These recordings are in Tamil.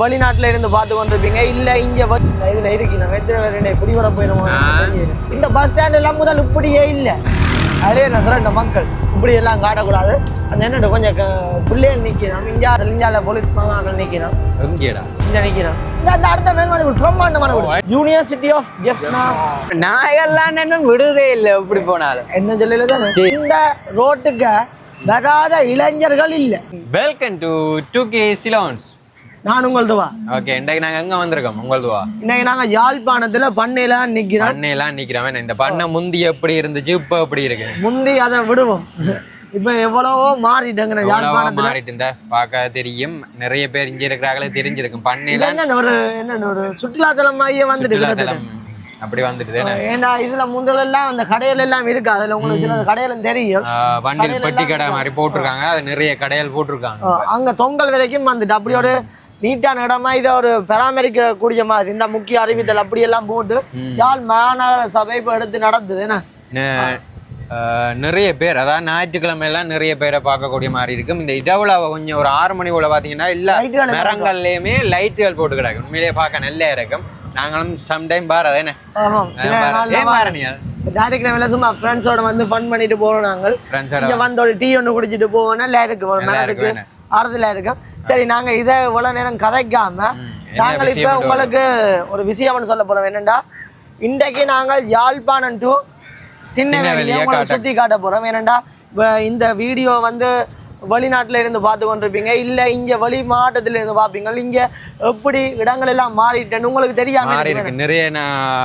வெளிநாட்டுல இருந்து பார்த்து கொண்டிருப்பீங்க. இல்ல இங்க இதுல இருக்கு. நம்ம எத்தனை பேர் என்ன இப்படி வர போயிடுமோ இந்த பஸ் ஸ்டாண்ட் எல்லாம் முதல் இப்படியே இல்ல. அதே சொல்றேன் இந்த மக்கள் இப்படி எல்லாம் காட்டக்கூடாது. அந்த என்னட்டு கொஞ்சம் பிள்ளைகள் நிக்கணும் இந்தியா இந்தியால போலீஸ் நிக்கணும் எங்கேடா? இங்க நிக்கணும் இந்த அடுத்த மேல்மாடி பிரம்மாண்டமான யூனிவர்சிட்டி ஆஃப் ஜெஃப்னா நாயெல்லாம் என்ன விடுதே இல்லை எப்படி போனாலும். என்ன சொல்லல தானே இந்த ரோட்டுக்கு வராத இளைஞர்கள் இல்ல. Welcome to to K Ceylons நான் உங்களதுவா? ஓகே இன்றைக்கு நாங்க எங்க வந்திருக்கோம்? உங்களதுவா? இன்னைக்கு நாங்க யாழ்ப்பாணத்துல பண்ணையில நிக்கிறோம். பண்ணையெல்லாம் நிக்கிறோம் இந்த பண்ணை முந்தி எப்படி இருந்துச்சு இப்ப எப்படி இருக்கு? முந்தி அதை விடுவோம். இப்ப எவ்வளவோ மாறிட்டேங்க யாழ்ப்பாணத்துல. மாறிட்டு பார்க்க தெரியும். நிறைய பேர் இங்க இருக்கிறாங்களே தெரிஞ்சிருக்கும். பண்ணையில என்ன ஒரு என்ன ஒரு சுற்றுலாத்தலம் மாதிரியே வந்துட்டு அப்படி வந்துட்டு ஏன்னா இதுல முந்தல எல்லாம் அந்த கடையில எல்லாம் இருக்கு. அதுல உங்களுக்கு சில கடையில தெரியும். வண்டியில் பெட்டி கடை மாதிரி போட்டிருக்காங்க. அது நிறைய கடைகள் போட்டிருக்காங்க. அங்க தொங்கல் வரைக்கும் வந்துட்டு அப்படி ஒரு நீட்டான இடமா இதை ஒரு பராமரிக்க கூடிய மாதிரி. இந்த முக்கிய அறிவித்தல் அப்படி எல்லாம் போட்டு யாழ் மாநகர சபை இப்ப எடுத்து நடந்தது. என்ன? நிறைய பேர் அதாவது ஞாயிற்றுக்கிழமை எல்லாம் நிறைய பேரை பார்க்கக்கூடிய மாதிரி இருக்கும். இந்த இடவுல கொஞ்சம் ஒரு ஆறு மணி போல பாத்தீங்கன்னா இல்ல லைட்டுகள் எல்லாம் மரங்கள்லயுமே லைட்டுகள் போட்டு கிடக்கும். உண்மையிலேயே பார்க்க நல்லா இருக்கும். நாங்களும் சம்டைம் பாரு நீ ஞாயிற்றுக்கிழமையில சும்மா ஃப்ரெண்ட்ஸோட வந்து ஃபன் பண்ணிட்டு போறோம் நாங்கள். இங்க வந்து ஒரு டீ ஒன்று குடிச்சிட்டு போவோம். நல்லா நேரத்துக்கு இருக்கும், ஆறுதலா இருக்கும். சரி நாங்க இதை இவ்வளவு நேரம் கதைக்காம நாங்கள் இப்ப உங்களுக்கு ஒரு விஷயம் சொல்ல போறோம். என்னன்னா இன்றைக்கு நாங்கள் யாழ்ப்பாணம் டு திண்ணவெளியை திண்ணவெளியை உங்களை காட்ட- சுத்தி காட்ட போறோம். ஏனண்டா இந்த வீடியோ வந்து வெளிநாட்டுல இருந்து பார்த்து கொண்டிருப்பீங்க. இல்ல இங்க வெளி மாவட்டத்துல இருந்து பார்ப்பீங்க. இங்க எப்படி இடங்கள் எல்லாம் மாறிட்டேன்னு உங்களுக்கு தெரியாம இருக்கு. நிறைய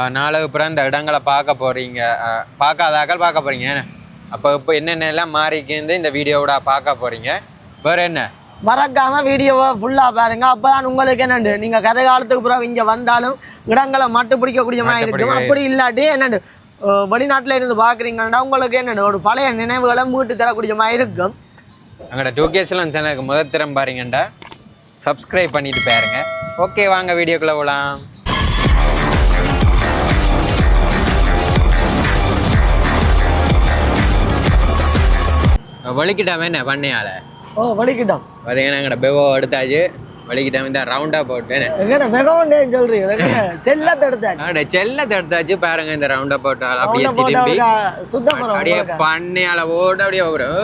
நாளுக்கு அப்புறம் இந்த இடங்களை பார்க்க போறீங்க. பார்க்காதாக்கள் பார்க்க போறீங்க? அப்போ இப்போ என்னென்ன எல்லாம் மாறிக்கிந்து இந்த வீடியோவோட பார்க்க போறீங்க. வேற என்ன? மறக்காம வீடியோவை ஃபுல்லா பாருங்க. அப்பதான் உங்களுக்கு என்னண்டு? நீங்க கதை காலத்துக்கு பிறகு இங்க வந்தாலும் இடங்களை மட்டு பிடிக்கக்கூடிய மாதிரி இருக்கும் அப்படி இல்லாட்டி என்னண்டு? வெளிநாட்டுல இருந்து பாக்குறீங்கன்னா உங்களுக்கு என்னண்டு? ஒரு பழைய நினைவுகளை மீட்டு தரக்கூடிய மாதிரி இருக்கும். அங்கட டூ கேஸ்லாம் சேனலுக்கு முதல் திறம் பாருங்கண்டா. சப்ஸ்கிரைப் பண்ணிட்டு பாருங்க. ஓகே வாங்க வீடியோக்குள்ள போகலாம் வலிக்கிட்டாம என்ன பண்ணையால? ஓ வலிக்கிட்டோம் பார்த்தீங்கன்னா எங்கட பெவோ எடுத்தாச்சு. வலிக்கிட்டாம இந்த ரவுண்டா போட்டு எங்கட வெகவண்டே சொல்றீங்க செல்லத்தை எடுத்தாச்சு. அங்கட செல்லத்தை எடுத்தாச்சு. பாருங்க இந்த ரவுண்டா போட்டு அப்படியே திரும்பி. சுத்தம் அப்படியே பண்ணையால ஓட அப்படியே போகிறோம்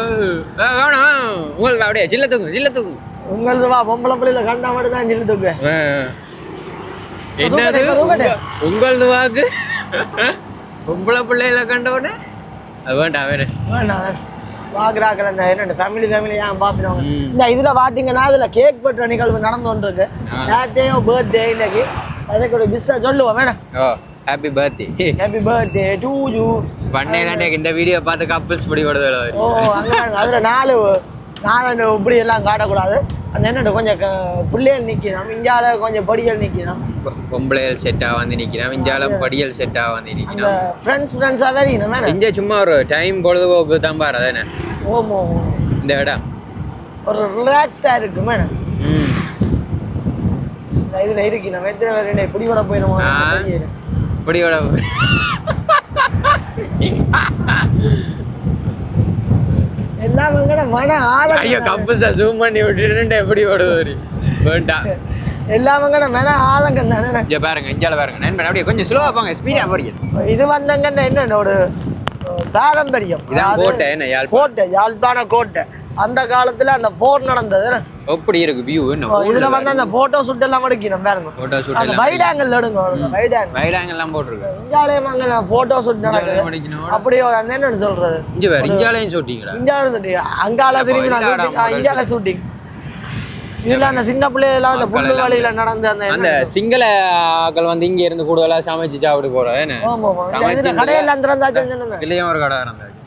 உங்களுக்கு அப்படியே சில்ல தூக்கும் சில்ல தூக்கும் உங்களது வா பொம்பளை பிள்ளைல கண்டா மட்டும் தான் சொல்லி தூக்கு. என்னது? உங்களது வாக்கு? பொம்பளை பிள்ளையில கண்ட உடனே? அது வேண்டாம் வேறு. வேணாம் பாக்குறாக்கள் அந்த என்ன ஃபேமிலி ஃபேமிலி ஏன் பாப்பினவங்க. இந்த இதுல பாத்தீங்கன்னா இதுல கேக் வெட்டுற நிகழ்வு நடந்து கொண்டிருக்கு நேற்றையோ பர்த்டே இன்னைக்கு. அதுக்கு ஒரு பிஸ்ஸா சொல்லுவோம் வேணாம் ஓ happy birthday happy birthday to you பண்ணையில இந்த வீடியோ பார்த்து கப்பல்ஸ் பிடி ஓ அங்க அதுல நாலு நாலு இப்படி எல்லாம் காட்டக்கூடாது. அந்த என்ன கொஞ்சம் பிள்ளைகள் நிக்கணும் இந்தியால கொஞ்சம் படிகள் நிக்கணும். பொம்பளையல் செட்டா வந்து நிக்கிறோம் இஞ்சாலும் படியல் செட்டா வந்து நிக்கிறோம் ஃப்ரெண்ட்ஸ் ஃப்ரெண்ட்ஸா வேணும் வேணாம் இங்க சும்மா ஒரு டைம் பொழுதுபோக்கு தான் பாரு அதானே ஓமோ. இந்த இடம். ஒரு ரிலாக்ஸா இருக்கு வேணாம் ம். இந்த இதுல இருக்கு நம்ம எத்தனை பேர் என்ன இப்படி எல்லாம் வந்து மன ஐயோ கப்பல்ஸா ஜூம் பண்ணி விட்டுட்டு எப்படி ஓடுவாரு வேண்டாம். எல்லாம் வந்து மன ஆழங்கம் தானே? இங்க பாருங்க இஞ்சால பாருங்க. நண்பன் அப்படியே கொஞ்சம் ஸ்லோவா போங்க ஸ்பீடா போறீங்க. இது வந்தங்க என்ன ஒரு பாரம்பரியம். இதான் கோட்டை என்ன யாழ்ப்பாணம்? கோட்டை யாழ்ப்பாண கோட்டை. அந்த காலத்துல அந்த போர் நடந்தது. எப்படி இருக்கு வியூ என்ன? இதுல வந்து அந்த போட்டோ ஷூட் எல்லாம் எடுக்கணும் பாருங்க. போட்டோ ஷூட் அந்த எல்லாம் வைடாங்கல் எடுங்க வைடாங்கல் வைடாங்க எல்லாம் போட்டிருக்கு. இந்தியாலயம் அங்க போட்டோ ஷூட் நடக்குது. படிக்கணும். அப்படி ஒரு அந்த என்னன்னு சொல்றது? இங்க வேற இஞ்சாலையும் ஷூட்டிங்களா இந்தியாவில ஷூட்டிங் அங்கால திரும்பி நான். ஆ, இந்தியால ஷூட்டிங் இதுல அந்த சின்ன பிள்ளைகள் அந்த புல்லு வழியில நடந்த அந்த அந்த சிங்கள ஆக்கள் வந்து இங்க இருந்து கூடுதலா சமைச்சு சாப்பிட்டு போறோம் என்ன? சமைச்சு கடையில திறந்தாச்சுன்னு சொன்னேன் இதுலயும் ஒரு கடை இருந்தாச்சு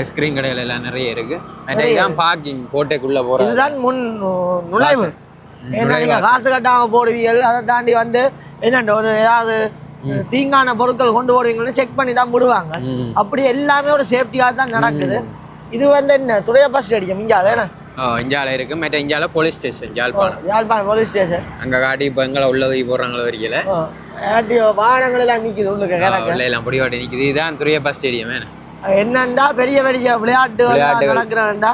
ஐஸ்கிரீம் கடையில எல்லாம் நிறைய இருக்கு. மற்ற இதான் பார்க்கிங் கோட்டைக்குள்ள போறது இதுதான் முன் நுழைவு. ஏன்னா நீங்க காசு. கட்டாம போடுவீங்க அதை தாண்டி வந்து என்னண்ட ஒரு ஏதாவது தீங்கான பொருட்கள் கொண்டு போடுவீங்கன்னு செக் பண்ணி தான் விடுவாங்க. அப்படி எல்லாமே ஒரு சேஃப்டியாக தான் நடக்குது. இது வந்து என்ன துறையப்பா ஸ்டேடியம் இங்கே ஏன்னா ஓ, இஞ்சால இருக்கு. மற்ற இஞ்சால police station Jaffna. Jaffna police station அங்க காட்டி இப்ப எங்களை உள்ள தூக்கி போடுறாங்களோ வரைக்கல வாகனங்கள் எல்லாம் நிக்குது உள்ள எல்லாம் பொடி வாட்டி நிக்குது. இதுதான் துரியப்பா ஸ்டேடியம் என்னண்டா பெரிய பெரிய விளையாட்டுகள். நடக்கிறேன்டா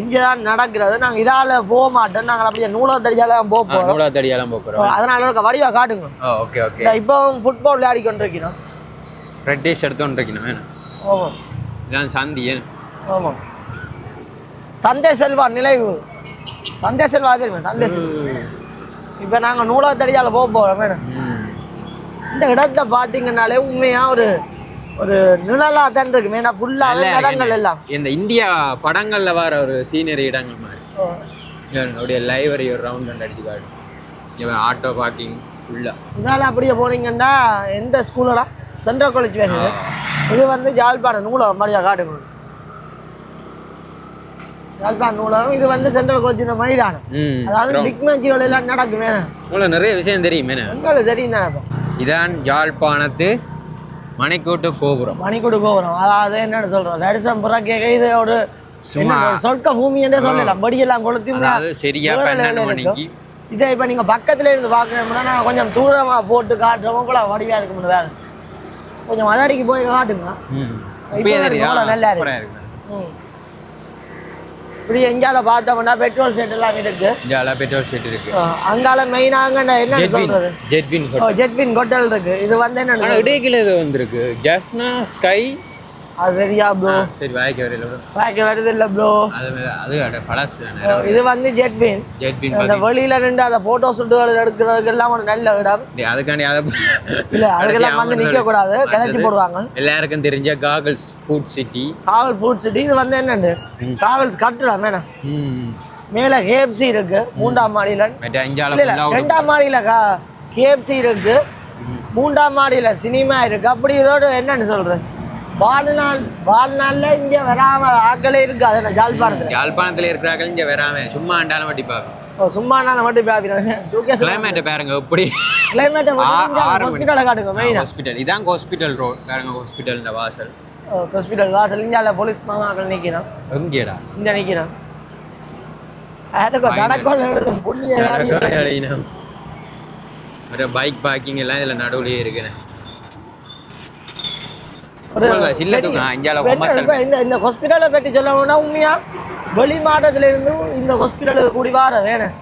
இங்கதான் நடக்கிறது. நாங்க இதால போக மாட்டோம். நாங்க அப்படியே நூலகத்தடியால தான் போக போறோம். நூலாத்தடியெல்லாம் போகிறோம் அதனால இருக்க வடிவா காட்டுங்க. Okay okay. இப்போ ஃபுட்பால் விளையாடி கொண்டிருக்கிறோம் ரெட் டீஷர்ட் எடுத்துன்னு இருக்கணும் வேணும் ஆமாம் இதான் சந்தி ஆமாம் தந்தை செல்வா நினைவு. தந்தை செல்வா தெரியுமா தந்தை செல்வா. இப்போ நாங்கள் நூலகத்தடியால போக போகிறோம் வேணும். இந்த இடத்த பார்த்தீங்கன்னாலே உண்மையா ஒரு ஒரு நிழலா தான் இருக்கு ஃபுல்லாகவே நல்ல இடங்கள் எல்லாம். இந்த இந்தியா படங்கள்ல வர ஒரு சீனரி இடங்கள் மாதிரி. அப்படியே லைவரி ஒரு ரவுண்ட் ரெண்டு அடிச்சு காடு இங்கே ஆட்டோ பார்க்கிங் ஃபுல்லா இதனால அப்படியே போனீங்கன்னா எந்த ஸ்கூலடா சென்ட்ரல் காலேஜ் வேணுது இது. வந்து ஜாழ்ப்பாணம் நூலகம் மாதிரியா காட்டுங்க. ஜாழ்ப்பாணம் நூலகம் இது வந்து சென்ட்ரல் காலேஜ் இந்த மைதானம். அதாவது பிக் மேட்சுகள் எல்லாம் நடக்குமே. உங்களுக்கு நிறைய விஷயம் தெரியுமே. உங்களுக்கு தெரியும் தானே இதான் யாழ்ப்பாணத்து மணிக்கூட்டு கோபுரம். மணிக்கூடு கோபுரம். அதாவது என்னன்னு சொல்றோம். தரிசனம் புறா கேட்க இது ஒரு சொர்க்க பூமி என்றே சொல்லலாம். படியெல்லாம் கொளுத்தி அதாவது சரியா மணிக்கு. இதை இப்போ நீங்கள் பக்கத்துல இருந்து பார்க்கணும்னா நான் கொஞ்சம் தூரமாக போட்டு காட்டுறவங்க கூட வடிவாக இருக்கும்னு வேறு கொஞ்சம் மதாடிக்கு போய் காட்டுங்க. இப்போ நல்லா இருக்கு. இப்படி எங்கால பார்த்தோம்னா பெட்ரோல் செட் எல்லாம் இருக்கு. இந்தியாவில் பெட்ரோல் ஷீட் இருக்கு. அங்கால மெயினாக என்ன ஜெட்வின் சொல்றது? ஜெட்வின் ஓ ஜெட்வின் ஹோட்டல் இருக்கு. இது வந்து என்ன இடைக்கில இது வந்திருக்கு. ஜெஃப்னா ஸ்கை அது சரியா ப்ரோ சரி வாய்க்கு வரையில bro. பேக்க வருது இல்லை ப்ரோ அது அது அட பழசு இது வந்து ஜெட்வின் ஜெட்வின் அந்த வெளியில நின்று அந்த போட்டோ ஷூட்டுகள் எடுக்கிறதுக்கு எல்லாம் ஒரு நல்ல இடம். அதுக்காண்டி அதை இல்ல அதுக்கெல்லாம் வந்து நிக்க கூடாது. கிளச்சி போடுவாங்க. எல்லாருக்கும் தெரிஞ்ச காகல்ஸ் ஃபுட் சிட்டி காவல் ஃபுட் சிட்டி இது வந்து என்னண்டு காவல் கட்டுறோம் மேடம் மேல கேஎஃப்சி இருக்கு மூன்றாம் மாடியில. ரெண்டாம் மாடியில கேஎஃப்சி இருக்கு. மூன்றாம் மாடியில சினிமா இருக்கு. அப்படி இதோட என்னன்னு சொல்றது வாழ்நாள் வாழ்நாள்ல இங்க வராம ஆக்களே இருக்கு அதை நான் ஜாழ்ப்பாணத்துல யாழ்ப்பாணத்தில் இருக்கிறார்கள் இங்கே வராம சும்மா அண்டாலும் வட்டி பார்க்கும் ஓ, சும்மா நான் மட்டும் பாப்பிடுறேன் கிளைமேட்டை பாருங்க எப்படி? கிளைமேட்டை. ஹாஸ்பிட்டலை காட்டுங்க மெயினா ஹாஸ்பிட்டல் இதான் ஹாஸ்பிட்டல் ரோட் பாருங்க ஹாஸ்பிட்டல் இந்த வாசல் ஹாஸ்பிட்டல் வாசல். இந்தியாவில் போலீஸ் மாமாக்கள் நிற்கிறோம் எங்கேடா? இங்க ஒரு பைக் பார்க்கிங் எல்லாம் இதுல நடுவுலயே இருக்குண்ணே ஒரு உங்களுக்கு சில்ல தூக்கம் அஞ்சால இப்ப என்ன, கொமர்ஷியல் இப்ப இந்த ஹாஸ்பிட்டலை பற்றி சொல்லணும்னா உண்மையா? வெளி மாவட்டத்துல இருந்து இந்த ஹாஸ்பிட்டலுக்கு கூடி வார வேணும்.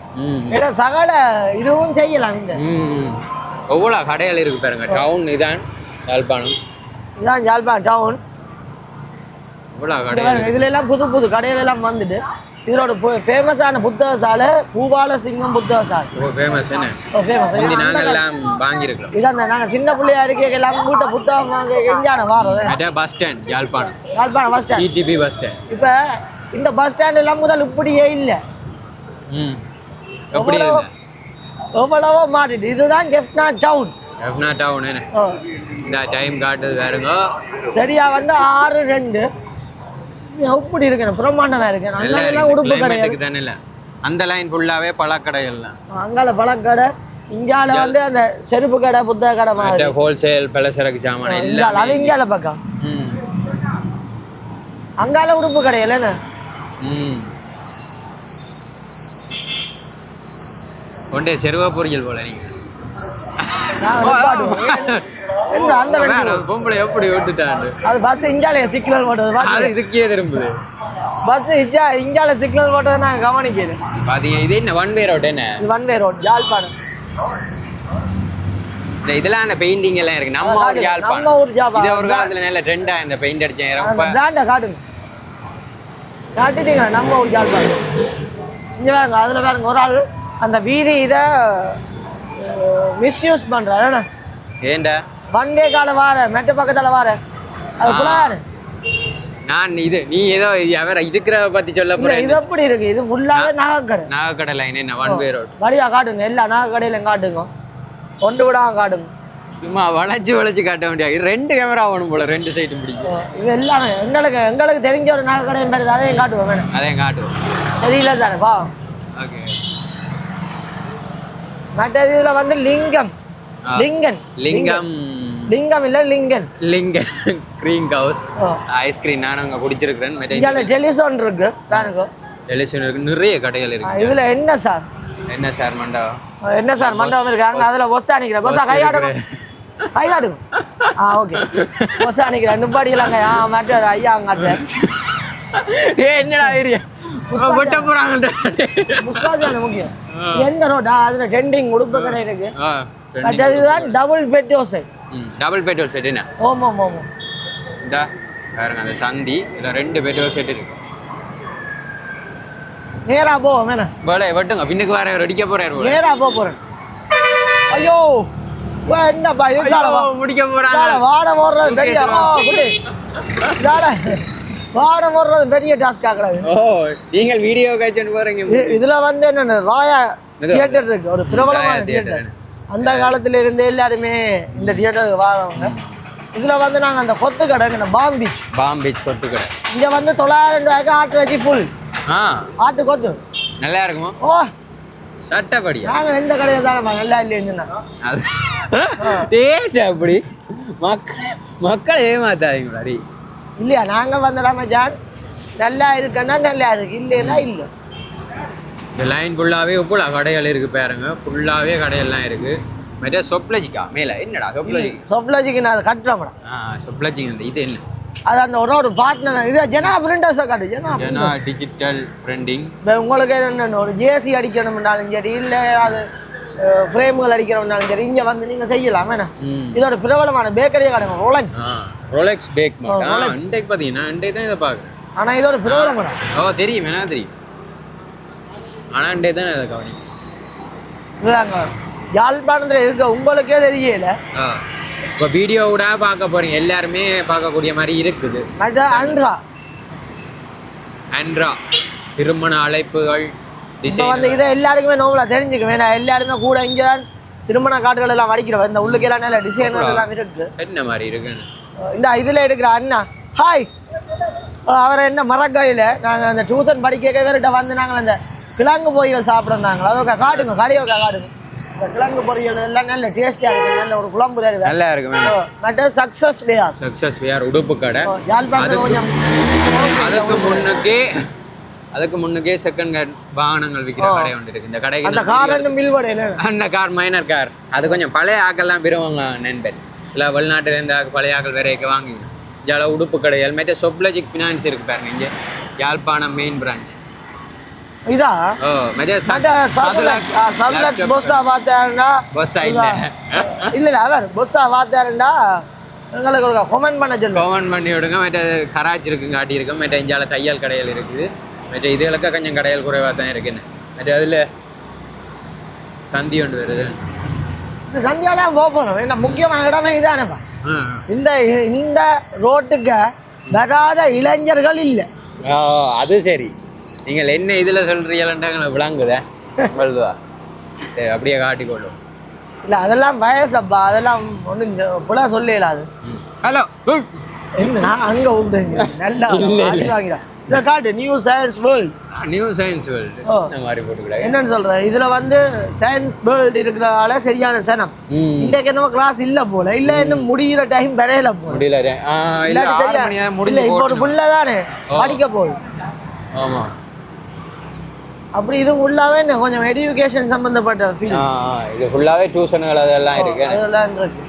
ஏன்னா சகல இதுவும் செய்யலாம் இந்த எவ்வளோ கடைகள் இருக்கு பாருங்க. டவுன் இதான் யாழ்ப்பாணம். இதான் ஜாழ்ப்பாணம் டவுன் கடைகள் இதுல எல்லாம் புது புது கடைகள் எல்லாம் வந்துட்டு. இதோட ஃபேமஸான புத்தக சாலை பூபால சிங்கம் புத்தக சாலை ஓ ஃபேமஸ் என்ன ஃபேமஸ் முந்தி நாங்கள் எல்லாம் இதான் நாங்க சின்ன பிள்ளையா இருக்க எல்லாம் வீட்டை புத்தகம் வாங்க எஞ்சான வாரம் அதான் bus stand Jaffna. Jaffna bus stand TDP bus stand இப்ப இந்த பஸ் ஸ்டாண்ட் எல்லாம் முதல் இப்படியே இல்லை. ம். எப்படி எவ்வளவோ மாறிட்டு. இதுதான் ஜெப்னா டவுன் எஃப்னா டவுன் என்ன? இந்த டைம் காட்டுது வேறுங்க சரியா வந்து ஆறு ரெண்டு. எப்படி இருக்கணும் பிரம்மாண்டமா இருக்கு. எல்லாம் அங்கெல்லாம். உடுப்பு கடை தானே இல்லை. அந்த லைன் ஃபுல்லாவே பழக்கடைகள் தான் அங்கால பழக்கடை இங்கால வந்து அந்த செருப்பு கடை புத்தக கடை மாதிரி. ஹோல்சேல் பலசரக்கு சாமான் எல்லாம் அது இங்கால பக்கம். அங்கால உடுப்பு கடை இல்லைன்னு ம். ஒன்றே செருவா பொரியல் போல நீங்க. அந்த பொம்பளை எப்படி விட்டுட்டாண்டு அது பஸ் இங்கால சிக்னல் போட்டது அது இதுக்கே திரும்புது. பஸ் இஞ்சா இங்கால சிக்னல் போட்டதை நான் கவனிக்கிறேன் பாத்தீங்க இது என்ன ஒன் வே ரோட் என்ன? இது ஒன் வே ரோட் யாழ்ப்பாணம். இந்த இதெல்லாம் அந்த பெயிண்டிங் எல்லாம் இருக்கு. நம்ம ஊர் நம்ம யாழ்ப்பாணம். ஊர் ஜாபா இது ஒரு காலத்துல நல்ல ட்ரெண்டா இந்த பெயிண்ட் அடிச்சேன் ரொம்ப பிராண்டை காட்டுங்க. காட்டிட்டீங்க நம்ம ஒரு ஜாழ்ப்பாணம் இங்கே பாருங்க அதில் பாருங்க ஒரு ஆள் அந்த வீதி இதை மிஸ்யூஸ் பண்ணுறாரு ஏண்டா? வண்டே கால வார மெச்ச பக்கத்தில் வார. அது நான் இது நீ ஏதோ அவர இருக்கிற பத்தி சொல்ல போறேன் இது எப்படி இருக்கு? இது ஃபுல்லாகவே நகைக்கடை. நாகக்கடை லைன் என்ன ஒன் வே ரோட் வழியாக காட்டுங்க எல்லா நகைக்கடையிலையும் காட்டுங்க. ஒன்று விடாம காட்டுங்க. சும்மா வளைச்சு வளைச்சு காட்ட இது ரெண்டு கேமரா ஆகணும் போல ரெண்டு சைடும் பிடிக்கும் இது எல்லாமே. எங்களுக்கு எங்களுக்கு தெரிஞ்ச ஒரு நகைக்கடையும் பேர் அதையும் காட்டுவோம் வேணும் அதையும் காட்டுவோம். தெரியல தானே பா ஓகே. மற்ற இதில் வந்து லிங்கம். லிங்கன். லிங்கம். லிங்கம் இல்லை லிங்கன். லிங்கம் கிரீன் ஹவுஸ் ஓ. ஐஸ்கிரீம் நானும் அங்கே குடிச்சிருக்கிறேன். இதில் டெலிசோன் இருக்கு. பேனுக்கு டெலிஷன் இருக்கு. நிறைய கடைகள் இருக்கு இதில் என்ன சார் என்ன சார் மண்டா? என்ன சார் மண்டபம் இருக்காங்க அதில் பொஸ்ஸா நிற்கிறேன் பொஸ்ஸா கையாடுங்க கையாடுங்க. ஆ ஓகே பொஸ்ஸா நிற்கிறேன் நிப்பாடிக்கலாங்க ஆ மாட்டார் ஐயா அங்கே ஏ என்னடா ஏரியா வெட்ட போறாங்க முஸ்தாஜ் தானே முக்கியம். எந்த ரோட்டா அதுல டெண்டிங் உடுப்பு கடை இருக்கு. அதுதான் டபுள் பெட் யோசை டபுள் பெட்ரோல் செட் என்ன? ஓமா ஓமா இந்த பாருங்க அந்த சந்தி இதுல ரெண்டு பெட்ரோல் செட் இருக்கு. நேரா போவோம் என்ன போல வெட்டுங்க. பின்னுக்கு வேற ஒரு அடிக்க போறாரு நேரா போக போறேன். ஐயோ இருக்கால வா முடிக்க போறாங்க. வாட போடுறது பெரிய வாட போடுறது பெரிய டாஸ்க் ஆகுறது ஓ நீங்கள் வீடியோ காய்ச்சல் போறீங்க. இதுல வந்து என்ன ராயா இது- தியேட்டர் இருக்கு. ஒரு பிரபலமான. தியேட்டர் அந்த காலத்துல இருந்தே எல்லாருமே இந்த தியேட்டருக்கு வாரவங்க. இதுல வந்து நாங்க அந்த கொத்து கடை இந்த பாம் பீச் பாம் பீச் கொத்து கடை. இங்க வந்து தொள்ளாயிரம் ரூபாய்க்கு ஆட்டு வச்சு ஃபுல் ஆ. ஆட்டு கொத்து. நல்லா இருக்குமா? ஓ. சட்டப்படியா? நாங்க எந்த கடையை தானே நல்லா இல்லைன்னு டேஸ்ட் அப்படி. மக்கள் மக்கள் ஏமாத்தாதீங்க மாதிரி இல்லையா? நாங்க வந்து ரமஜான் நல்லா இருக்குன்னா நல்லா இருக்கு இல்லைன்னா இல்லை. இந்த லைன் ஃபுல்லாகவே ஃபுல்லா கடைகள் இருக்கு பாருங்க. ஃபுல்லாகவே கடையெல்லாம் இருக்கு. மற்ற சொப்ளஜிக்கா மேலே. என்னடா சொப்ளஜி சொப்லஜிக்கு நான் அதை கட்டுறேன் ஆ இந்த இது என்ன? அது அந்த ஒரு ஒரு பார்ட்னர் இது ஜனா பிரிண்டர்ஸை காட்டு ஜனா ஏன்னா டிஜிட்டல் பிரிண்டிங் இப்போ உங்களுக்கு என்ன ஒரு ஜேசி அடிக்கணும்னாலும் சரி இல்லை அது ஃப்ரேம்கள் அடிக்கணும்னாலும் சரி இங்கே வந்து நீங்கள் செய்யலாம் ம். இதோட பிரபலமான பேக்கரியே காட்டுங்க ரோலக்ஸ் ரோலெக்ஸ் பேக் மாட்டா. இன்றைக்கு பார்த்தீங்கன்னா இன்றைக்கு தான் இதை பார்க்குறேன். ஆனால் இதோட பிரபலம் மேடம். ஓ தெரியும் என்ன தெரியும். இன்றைக்கு தான் இதை கவனி இதுதாங்க யாழ்ப்பாணத்தில் இருக்க உங்களுக்கே தெரியல. ஆ. இப்போ வீடியோவோட பார்க்க போறீங்க. எல்லாருமே பார்க்கக்கூடிய மாதிரி இருக்குது. மற்ற அண்ட்ரா திருமண அழைப்புகள் இப்போ டிசைன் வந்து இதை எல்லாருக்குமே நோவலாக தெரிஞ்சுக்க வேணாம் எல்லாருமே கூட இங்கே தான் திருமண காட்டுகள் எல்லாம் வடிக்கிறோம். இந்த உள்ளுக்கெல்லாம் நல்ல டிசைன்கள் எல்லாம் இருக்கு என்ன மாதிரி இருக்குன்னு? இந்த இதில் எடுக்கிற அண்ணா. ஹாய் அவரை என்ன மரக்காயில் நாங்கள் அந்த டியூஷன் படிக்க வேறுகிட்ட வந்து நாங்கள் அந்த கிழங்கு பொரியல் சாப்பிட்றாங்க அதோட காட்டுங்க கடையோட காட்டுங்க. இந்த கிழங்கு பொரியல் எல்லாம் நல்ல டேஸ்டியாக இருக்கு நல்ல ஒரு குழம்பு தருவேன். நல்லா இருக்கு மேம். மற்ற சக்ஸஸ் டேயா சக்ஸஸ் வியார் உடுப்பு கடை. யாழ்ப்பாணத்தில் கொஞ்சம் அதுக்கு முன்னுக்கே அதுக்கு முன்னுக்கே செகண்ட் ஹேண்ட் வாகனங்கள் விற்கிற கடை ஒன்று இருக்கு. இந்த கடைக்கு அந்த மில்வடையில் அந்த கார் மைனர் கார் அது கொஞ்சம் பழைய ஆக்கெல்லாம் விரும்புவாங்க நண்பன் சில வெளிநாட்டுல இருந்த பழைய ஆக்கள் வேற வாங்கி ஜால உடுப்பு கடை ஹெல்மெட்டே சொப்லஜிக் ஃபினான்ஸ் இருக்கு பாருங்க இங்கே. யாழ்ப்பாணம் மெயின் பிரான்ச் இதா ஓ மெஜே சதுலக் பொஸ்ஸா பார்த்தாருண்டா பஸ் இல்ல இல்ல இல்ல அவர் பொஸ்ஸா பார்த்தாருண்டா எங்களுக்கு ஒரு கமெண்ட் பண்ண கவர்மெண்ட் பண்ணி விடுங்க மற்ற கராச்சி இருக்கு காட்டி இருக்கு மற்ற இஞ்சால தையல் கடைகள் இருக்குது மற்ற இதுகளுக்கு கொஞ்சம் கடைகள் குறைவாக தான் இருக்குன்னு மற்ற அதில் சந்தி ஒன்று வருது இந்த போறோம் என்ன முக்கியமான இடமே இதானப்பா. இந்த இந்த ரோட்டுக்கு வராத இளைஞர்கள் இல்லை அது சரி நீங்கள் என்ன இதில் சொல்கிறீங்களா விளங்குதே? வழுதுவா சரி அப்படியே காட்டிக்கொள்ளும் இல்ல அதெல்லாம் வயசப்பா அதெல்லாம் ஒன்றும் புல சொல்லல அது. ஹலோ என்ன நான் அங்க உண்டுங்க நல்லா வாங்கிடா. இதை காட்டு new science world new science world. இந்த மாதிரி போட்டுக்கிடாங்க என்னன்னு சொல்றேன் இதுல வந்து சயின்ஸ் வேர்ல்ட் இருக்கிறதால சரியான சனம் இன்றைக்கு என்னமோ கிளாஸ் இல்ல போல இல்ல இன்னும் முடிகிற டைம் வரையில போல. முடியல இல்லை இல்ல இப்போ ஒரு புள்ள தானே படிக்க போகுது. ஆமாம் அப்படி இது ஃபுல்லாவே என்ன கொஞ்சம் எடுகேஷன் சம்பந்தப்பட்ட ஃபீல் ஆ ஆ, இது ஃபுல்லாகவே டியூஷனுகள் அதெல்லாம் இருக்கு. அதெல்லாம் இருக்கு.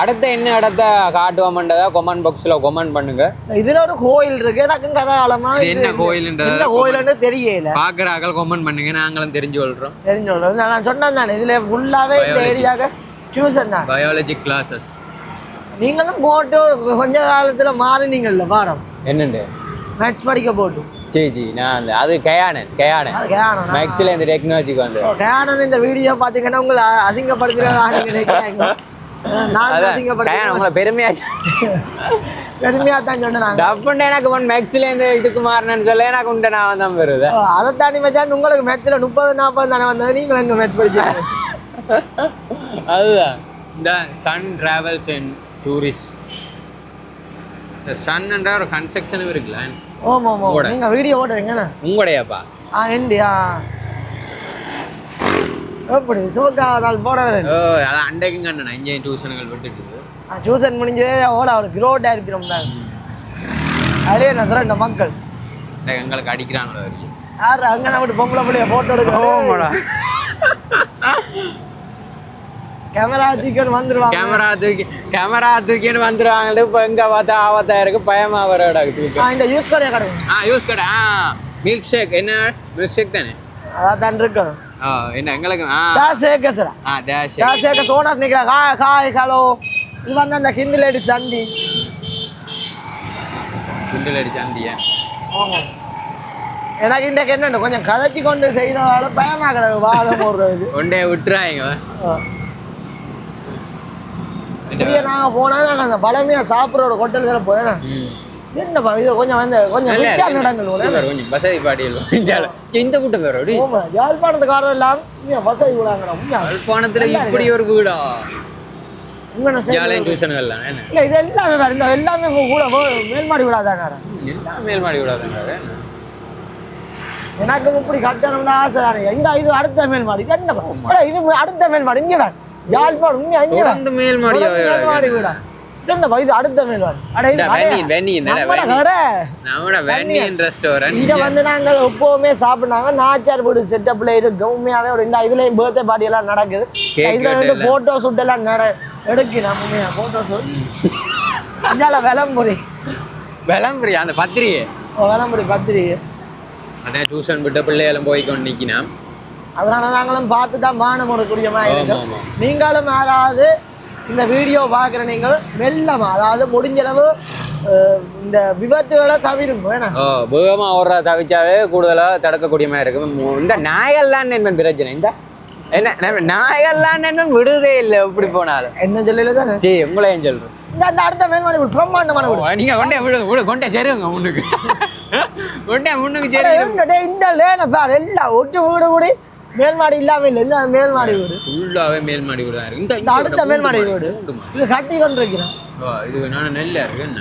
அடுத்த என்ன இடத்த காட்டுவோம்ன்றதா கொமெண்ட் பாக்ஸில் கொமெண்ட் பண்ணுங்க. இதுல ஒரு கோயில் இருக்கு எனக்கு கதாகாலமா என்ன கோயில்ன்றத என்ன கோயில்னு தெரியல. பார்க்குறாக்கள் கொமெண்ட் பண்ணுங்க நாங்களும் தெரிஞ்சு கொள்கிறோம் தெரிஞ்சோம் நான் சொன்னேன் தானே இதுல ஃபுல்லாவே இந்த. ஏரியாக்கு டியூஷன் தான். பயாலஜி கிளாஸஸ் நீங்களும் போட்டு கொஞ்ச காலத்துல மாறினீங்கல்ல பாடம். என்னண்டு? மேத்ஸ் படிக்க போட்டு. சரி ஜி நான் அந்த அது கயானன் கயானன். மேக்ஸில் இந்த டெக்னாலஜிக்கு வந்து கேனம் இந்த வீடியோ பாத்தீங்கன்னா உங்களை அசிங்கப்படுத்துறதா நீங்க நினைக்கிறாங்க. நான் அதான். கயானன் அசிங்கப்படுத்த உங்களை பெருமையா பெருமையா தான் சொன்னேன் எனக்கு மேக்ஸில் இந்த இதுக்கு மாறினேன்னு சொல்ல எனக்கு உண்டு நான் தான் வருது அதை தாண்டி உங்களுக்கு மேட்ச்ல முப்பது நாற்பது தானே வந்தது? நீங்க எங்க மேட்ச் படிச்சீங்க அதுதான். இந்த சன் டிராவல்ஸ் அண்ட் டூரிஸ்ட் இந்த சன்ன்ற ஒரு கன்ஸ்ட்ரக்ஷனும் இருக்குல்ல. ஓமா ஓமா. நீங்க வீடியோ ஓடுறீங்கண்ணா உங்களுடையப்பா. ஆ எந்தியா எப்படி? சோக்கா நாள் போட ஓ அதான் அண்டைக்கும் கண்ணன் இங்கே டியூஷனுகள் விட்டுட்டு. டியூஷன் முடிஞ்சு ஓட அவர் கிரோட்டா இருக்கிறோம் தான் அதே நான் இந்த மக்கள். எங்களுக்கு அடிக்கிறாங்களோ யாரு? அங்க நம்ம பொம்பளை பிள்ளைய போட்டோ எடுக்க கேமரா தூக்கிட்டு வந்துருவாங்க. கேமரா தூக்கி கேமரா தூக்கின்னு வந்துருவாங்கட்டு இப்போ எங்க பார்த்தா ஆபத்தா இருக்கு பயமா வர தூக்கி. ஆ, இந்த யூஸ் கடையை கிடக்கும் ஆ யூஸ் கடை ஆ. மில்க் ஷேக் என்ன? மில்க் ஷேக் தானே? அதான் தான் இருக்கணும் ஆ என்ன எங்களுக்கு ஆ. டா சேகசரா ஆ டேஷ் டா சேக சோனாஸ் நிக்கிறா. Hi hi hello. இது வந்து அந்த ஹிந்தி லேடி சண்டி குண்டல் அடிச்சு அந்தியா ஆமா. எனக்கு இன்றைக்கு என்னண்டு கொஞ்சம் கதைச்சி கொண்டு செய்யறதால பயமா கிடக்கு. வாதம் போடுறதுக்கு ஒண்டே விட்டுறாங்க ஆ. இப்படியே நாங்க போனா நாங்க அந்த பழமையா சாப்பிட்ற ஹோட்டல் போயினா ம். என்னப்பா இது கொஞ்சம் வந்து கொஞ்சம் இது பாரு, கொஞ்சம் வசதி பாட்டியல் இந்த கூட்டம் பேர் அப்படி. யாழ்ப்பாணத்துக்காரர் எல்லாம் வசதி உண்மையா? யாழ்ப்பாணத்துல இப்படி ஒரு வீடா? டியூஷன்கள்லாம் என்ன? இல்ல இது எல்லாமே வேற இந்த எல்லாமே கூட மேல்மாடி விடாதாங்க எல்லாம் மேல் மாடி விடாதாங்க எனக்கு இப்படி கட்டணும்னு ஆசை இந்த இது அடுத்த மேல்மாடி? என்ன இது அடுத்த மேல்மாடி இங்க வேற. யாழ்ப்பாணம் இங்க வேற தொடர்ந்து மேல் மாடி மேல்மாடி வீடா. இது அடுத்த மேல்மாடி. அட இது வந்து எப்பவுமே சாப்பிடுனாங்க. நாச்சார் வீடு செட்டப்ல இருக்கு உண்மையாவே ஒரு இந்த இதுலயும் பர்த்டே பார்ட்டி எல்லாம் நடக்குது. இதுல வந்து எல்லாம். போட்டோ ஷூட் எல்லாம் நட எடுக்கணும் உண்மையா போட்டோ ஷூட் அதனால விளம்புரி. விளம்பரி அந்த பத்திரிகை? விளம்புரி பத்திரிகை. அதான் டியூஷன் விட்டு பிள்ளைகளும் போய் கொண்டு நிக்கினாம் அதனால நாங்களும் பார்த்து தான் மானம் கொடுக்கூடிய மாதிரி ஆமா இருக்கு ஆமா. நீங்களும் யாராவது இந்த வீடியோ பார்க்குற நீங்கள் மெல்லமா அதாவது முடிஞ்ச அளவு அஹ், இந்த விபத்துகளை தவிரும் வேணாம் ஓ வேகமா ஓடுற தவிச்சாவே கூடுதலா தடுக்கக்கூடிய மாதிரி இருக்கு மு- இந்த நாயெல்லாம் நண்பன் பிரச்சனை. இந்த என்ன நாயெல்லாம் நண்பன் விடுதே இல்லை எப்படி போனாலும். என்ன சொல்லல தானே? சரி உங்களையும் சொல்றேன். இந்த அந்த அடுத்த மேல்மாடி வீடு, பிரம்மாண்டமான வீடு. நீங்க கொண்டே விடு விடு கொண்டே சரிங்க முன்னுக்கு. கொண்டே முன்னுக்கு அட, சரி எங்க டேய், இந்த லேன பாரு எல்லாம் ஒட்டு வீடு கூடி மேல்மாடி இல்லாம இல்லை. இந்த மேல்மாடி வீடு. ஃபுல்லாவே மேல் மாடி கூட தான் இருக்கு. இந்த அடுத்த மேல் மாடி வீடு. இது கட்டி கொண்டு ஓ இது நான் நெல்லா இருக்கு என்ன?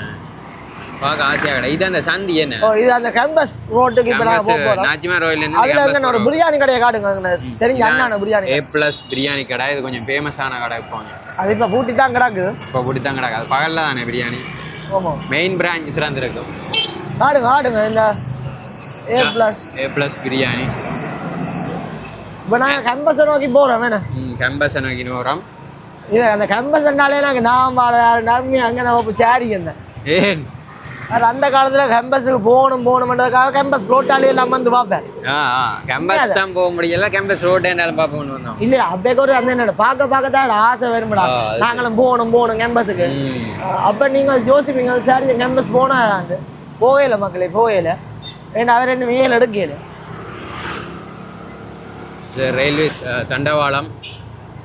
பார்க்க ஆசையா கடை. இது அந்த சந்தி என்ன? ஓ இது அந்த கேம்பஸ் ரோட்டுக்கு இப்ப நாங்க போக போறோம். ரோயில அதுல வந்து இருந்து ஒரு பிரியாணி கடையை காட்டுங்க. தெரிஞ்ச அண்ணான பிரியாணி ஏ பிளஸ் பிரியாணி கடை. இது கொஞ்சம் ஃபேமஸான கடை இப்போ அது இப்ப பூட்டி தான் கிடக்குது இப்போ பிடித்தான் கடை அது பகல்ல தானே பிரியாணி? ஆமா. மெயின் பிரான்ச் திறந்துருக்கும் காடுங்க காடுங்க இந்த A plus A plus biryani. இப்ப நாங்க கேம்பஸை நோக்கி போறோம் வேணா ம் கேம்பஸ் நோக்கி வரோம் இது அந்த கேம்பஸ்னாலே நாங்க நாம்பாட நம்பி அங்க நம்ம சேரி இருந்தேன் ஏன்? அது அந்த காலத்துல கேம்பஸுக்கு போகணும் போகணும்ன்றதுக்காக கேம்பஸ் ரோட்டாலே எல்லாம் வந்து பார்ப்பேன். கேம்பஸ் தான் போக முடியல கேம்பஸ் ரோட்டே என்னாலும் பார்ப்போம்னு வந்தோம் இல்ல அப்பே கூட அந்த என்ன பார்க்க பார்க்க தான் ஆசை வரும்டா. நாங்களும் போகணும் போகணும் கேம்பஸுக்கு அப்ப நீங்க யோசிப்பீங்க சரி கேம்பஸ் போனா போகல மக்களே போகல ஏன்னா அவர் ரெண்டு மேல் எடுக்கல இது தண்டவாளம்.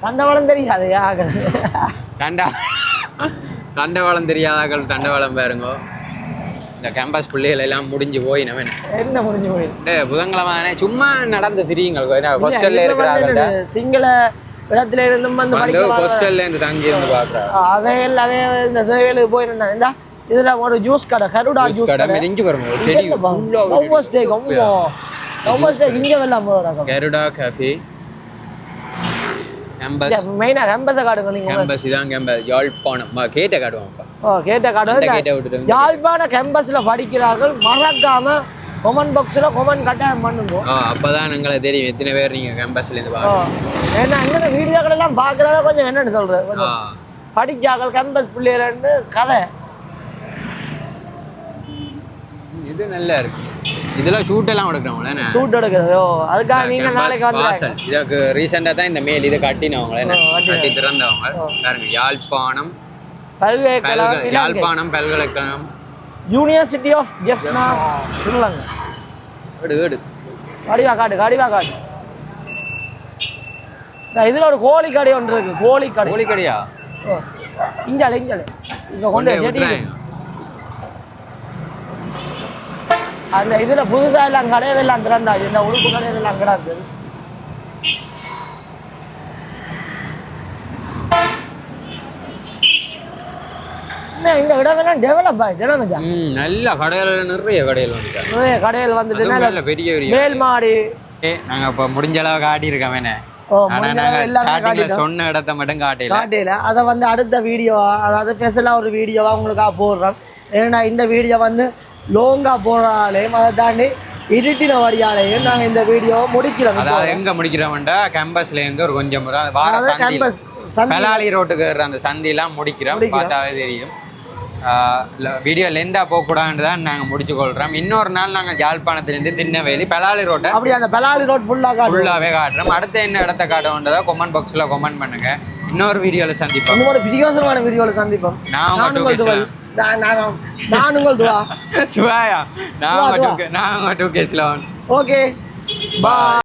தண்டவாளம் தெரியாது தண்டா தண்டவாளம் தெரியாதாக்கள் தண்டவாளம் பாருங்க. இந்த கேம்பஸ் பிள்ளைகள் எல்லாம் முடிஞ்சு போய் நம்ம என்ன முடிஞ்சு போயிடும் புதன்கிழமை தானே சும்மா நடந்து திரியுங்க ஹாஸ்டல்ல இருக்கிறாங்க சிங்கள இடத்துல இருந்தும் வந்து ஹாஸ்டல்ல இருந்து தங்கி இருந்து பாக்குறாங்க அவையில் அவே இந்த சேவைகளுக்கு போயிருந்தாங்க இந்த இதுல ஒரு ஜூஸ் கடை கருடா ஜூஸ் கடை மெரிஞ்சு பாருங்க செடி கருடா காஃபி கேம்பஸ் மெயினா கேம்பஸை காடுங்க நீங்க கேம்பஸ் இதான் கேம்பஸ் யாழ்ப்பாணம் கேட்ட காட்டுவாங்கப்பா ஓ கேட்ட காடு கேட்ட விட்டுட்டு யாழ்ப்பாண கேம்பஸ்ல படிக்கிறார்கள் மறக்காம கொமன் பாக்ஸ்ல கொமன் கட்டாயம் பண்ணுங்க ஆ அப்பதான் எங்களை தெரியும் எத்தனை பேர் நீங்க கேம்பஸ்ல இருந்து பாருங்க ஏன்னா என்ன வீடியோக்கள் எல்லாம் பாக்குறத கொஞ்சம் என்னன்னு கொஞ்சம் படிக்கார்கள் கேம்பஸ் பிள்ளைகள்னு கதை இது நல்லா இருக்கு. இதெல்லாம் ஷூட் எல்லாம் எடுக்கிறவங்களே ஷூட் எடுக்கிறது அதுக்காக நீங்க நாளைக்கு வந்து இதுக்கு ரீசெண்டா தான் இந்த மேல் இதை கட்டினவங்களே. கட்டி திறந்தவங்க. பாருங்க யாழ்ப்பாணம் பல்கலைக்கழகம் யாழ்ப்பாணம் பல்கலைக்கழகம். யூனிவர்சிட்டி ஆஃப் ஜெஃப்னா ஸ்ரீலங்கா ஏடு ஏடு கடிவா காடு கடிவா காடு இதுல ஒரு கோழி கடை ஒன்று இருக்கு கோழி கடை கோழிக்கடையா? ஓ, இஞ்சாலே இஞ்சாலே. இங்க கொண்டு கொண்டே செடி விட்டுறாங்க அந்த இதுல புதுசா எல்லாம் கடையில எல்லாம் திறந்தாச்சு இந்த உடுப்பு கடையில எல்லாம் கிடக்கு. இந்த இடமெல்லாம் டெவலப் ஆயிடுச்சு. நல்ல கடைகள் நிறைய கடைகள் வந்துட்டாங்க. நிறைய கடைகள் வந்துட்டு பெரிய பெரிய மேல் மாடி. நாங்க இப்ப முடிஞ்ச அளவு காட்டி இருக்கோம் என்ன? ஓ, ஆனா முடிஞ்ச நாங்க அளவு எல்லாமே ஸ்டார்டிங்ல காட்டிட்டோம். சொன்ன இடத்த மட்டும் காட்டல காட்டையில அதை வந்து அடுத்த வீடியோவா அதாவது ஸ்பெஷலாக ஒரு வீடியோவா உங்களுக்காக போடுறோம். ஏன்னா இந்த வீடியோ வந்து லோங்கா போடுறாலையும் அதை தாண்டி இருட்டின வழியாலையும் நாங்கள் இந்த வீடியோவை முடிக்கிறோம். அதாவது எங்க முடிக்கிறோம்டா? கேம்பஸ்ல இருந்து ஒரு கொஞ்சம் வார சந்தி. பெலாலி ரோட்டுக்கு அந்த சந்தி எல்லாம் முடிக்கிறோம். பார்த்தாவே தெரியும். வீடியோ லெந்தாக போகக்கூடாதுன்னு தான் நாங்கள் முடிச்சு கொள்கிறோம் இன்னொரு நாள் நாங்கள் யாழ்ப்பாணத்துலேருந்து திருநெல்வேலி பலாலி ரோட்டை அப்படி அந்த பெலாலி ரோட் ஃபுல்லாக காட்டு ஃபுல்லாகவே காட்டுறோம். அடுத்து என்ன இடத்த காட்டுவோன்றதை கமெண்ட் பாக்ஸில் கமெண்ட் பண்ணுங்க. இன்னொரு வீடியோவில் சந்திப்போம். மாதிரி பிரியோசனமான வீடியோவில் சந்திப்போம். நான் உங்க நான் உங்கள் துவா. துவாயா? நான். டூ நான் டூ கேஸில் ஓகே. பாய்